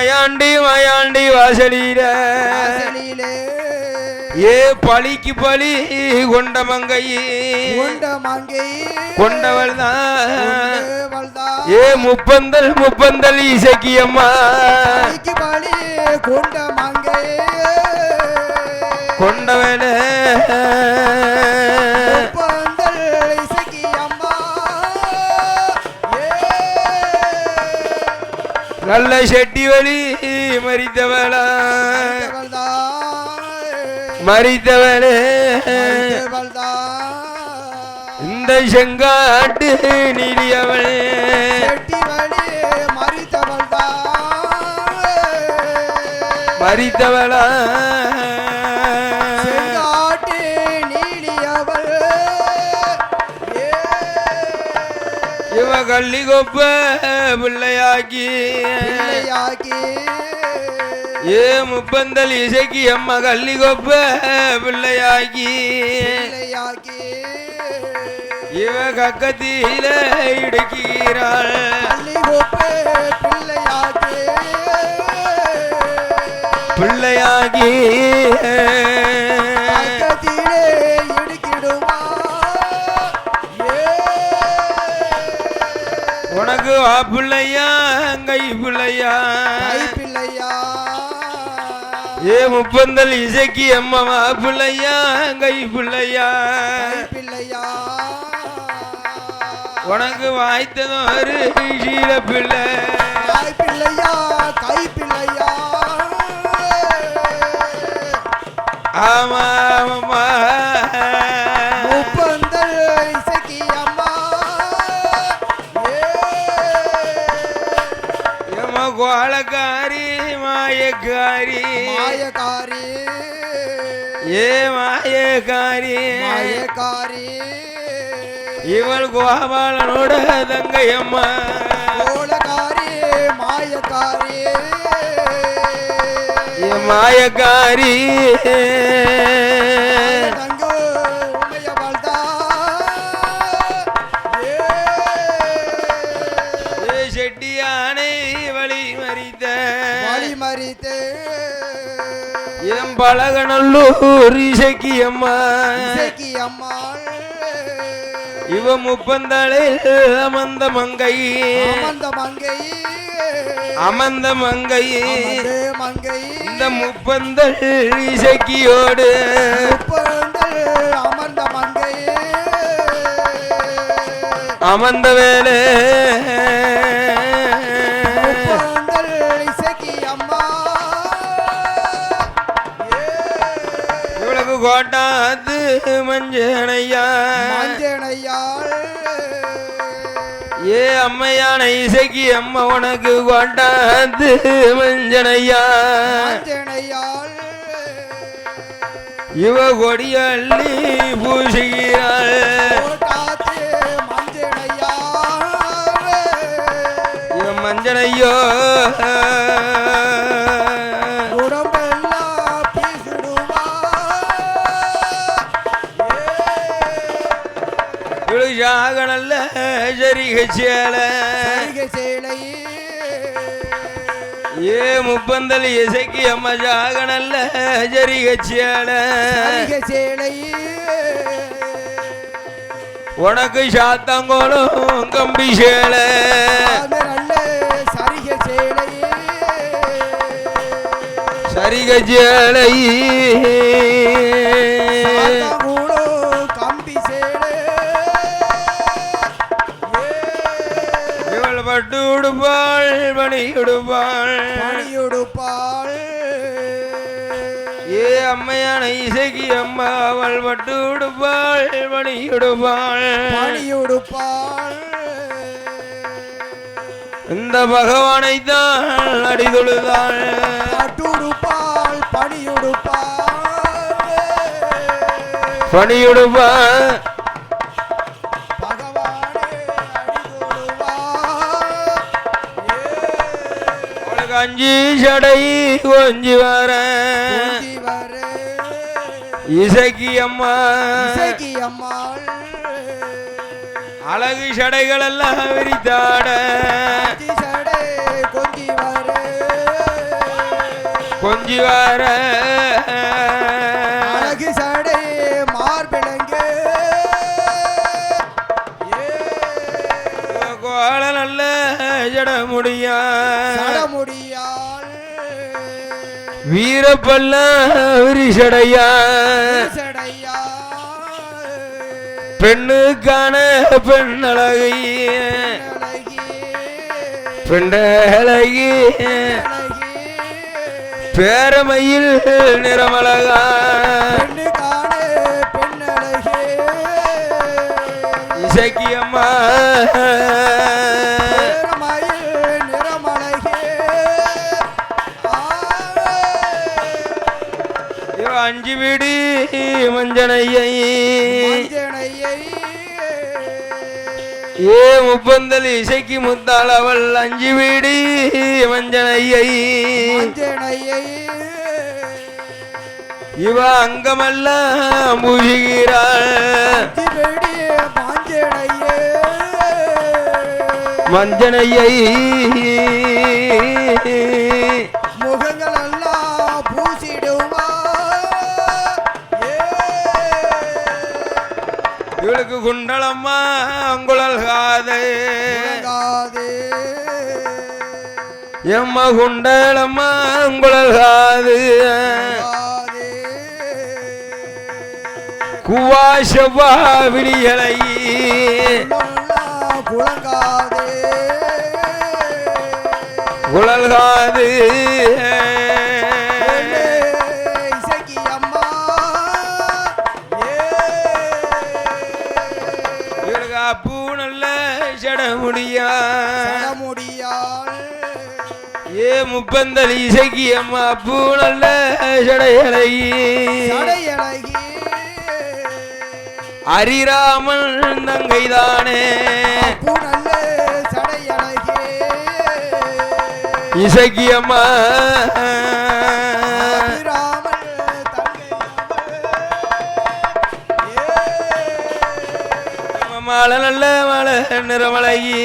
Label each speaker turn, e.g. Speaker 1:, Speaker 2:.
Speaker 1: மயாண்டி மயாண்டி வாசலில. ஏ பழிக்கு பழி கொண்ட மங்கை
Speaker 2: கொண்ட மங்கை
Speaker 1: கொண்டவள் தான் ஏ முப்பந்தல் முப்பந்தல் இசக்கி அம்மா
Speaker 2: பலிக்கு பலி கொண்ட மங்கை
Speaker 1: கொண்டவள. நல்ல செட்டி வழி மறித்தவளா. மறித்தவளே. இந்த செங்காட்டு நீலியவள் மறித்தவளா. இவ கள்ளி கொப்ப பிள்ளையாக்கி. ஏ முப்பந்தல் இசைக்கு அம்மா கள்ளி கொப்ப பிள்ளையாக்கி. இவ கக்கத்தில இடுக்கிறாள் பிள்ளையாகி
Speaker 2: பக்கத்திலே
Speaker 1: வா பிள்ளையா? கை பிள்ளையா?
Speaker 2: கைப்பிள்ளையா
Speaker 1: ஏ முப்பந்தல் இசைக்கு அம்மா வா பிள்ளையா? கை பிள்ளையா?
Speaker 2: கைப்பிள்ளையா
Speaker 1: உனக்கு வாய்த்ததும் ஒரு சீல பிள்ளை
Speaker 2: கைப்பிள்ளையா
Speaker 1: ஆமா ஆமா மாயக்காரி
Speaker 2: மாயக்காரி
Speaker 1: ஏ மாயக்காரி
Speaker 2: மாயக்காரி
Speaker 1: இவள் கோபாலனோட தங்கையம்மா.
Speaker 2: கோலக்காரி மாயக்காரி
Speaker 1: ஏ மாயக்காரி எம் பழகநல்லூர் இசைக்கு அம்மா
Speaker 2: இசக்கி அம்மாள்
Speaker 1: இவ முப்பந்தளை அமர்ந்த மங்கை.
Speaker 2: அமர்ந்த மங்கை.
Speaker 1: அமர்ந்த மங்கை.
Speaker 2: மங்கை.
Speaker 1: இந்த முப்பந்தல் இசைக்கியோடு.
Speaker 2: அமர்ந்த மங்கை.
Speaker 1: அமர்ந்த வேலை கோட்டாத்து மஞ்சனையா.
Speaker 2: மஞ்சனையாள்
Speaker 1: ஏ அம்மையான இசைக்கு அம்மா உனக்கு கோட்டாத்து மஞ்சனையா. இவ கொடியள்ளி பூசுகிறாள். மஞ்சனையோ. சாக நல்ல சரிக சேலை.
Speaker 2: சேலை.
Speaker 1: ஏ முப்பந்தல் இசைக்கு அம்மா சாக நல்ல சரிக சேலை.
Speaker 2: சேலை.
Speaker 1: உனக்கு சாத்தாங்கோளும் கம்பி சேலை.
Speaker 2: சரிகை சேலை.
Speaker 1: பட்டு உடுப்பாள் பணி உடுப்பாள்
Speaker 2: பணியுடுப்பாள்.
Speaker 1: ஏ அம்மையான இசைக்கு அம்மா அவள் பட்டு உடுப்பாள் பணி உடுப்பாள்
Speaker 2: பணியுடுப்பாள்.
Speaker 1: இந்த பகவானை தான் அடிதொழுதாள்.
Speaker 2: பட்டுடுப்பாள் பணியுடுப்பாள்.
Speaker 1: பணியுடுப்பாள். அஞ்சு சடை கொஞ்சி வர. இசைக்கு அம்மா அழகு சடைகள் எல்லாம் விரித்தாட
Speaker 2: கொஞ்சி வர.
Speaker 1: கொஞ்சி வர.
Speaker 2: அழகு சடை மார்பிளங்கு
Speaker 1: கோல நல்ல ஜட முடியா
Speaker 2: சடமுடியாள்
Speaker 1: வீரப்பல்ல விரிசடையா. பெண்ணுக்கான பெண் அழகி
Speaker 2: அழகி
Speaker 1: பெண்டழகி பேரமையில் நிறமழகா.
Speaker 2: பெண்ணு
Speaker 1: வீடு மஞ்சனையை. ஏ முப்பந்தல் இசைக்கு முத்தாள் அவள் அஞ்சு வீடு மஞ்சனையை. இவ அங்கமெல்லாம்
Speaker 2: முழுகிறாள் மஞ்சனையை.
Speaker 1: இவளுக்கு குண்டலம்மா அங்குழல் காது.
Speaker 2: காது
Speaker 1: எம்ம குண்டலம்மா அங்குழல் காது.
Speaker 2: காது
Speaker 1: குவா செவ்வா விழிகளை
Speaker 2: உள்ளெல்லாம் புழங்காது
Speaker 1: ஏ முப்பந்தல் இசைக்கு அம்மா அப்பு நல்ல
Speaker 2: சடையழகி
Speaker 1: அரிராமன் தங்கைதானே. இசைக்கு அம்மா. மாலை நல்ல மலை நிறமழகி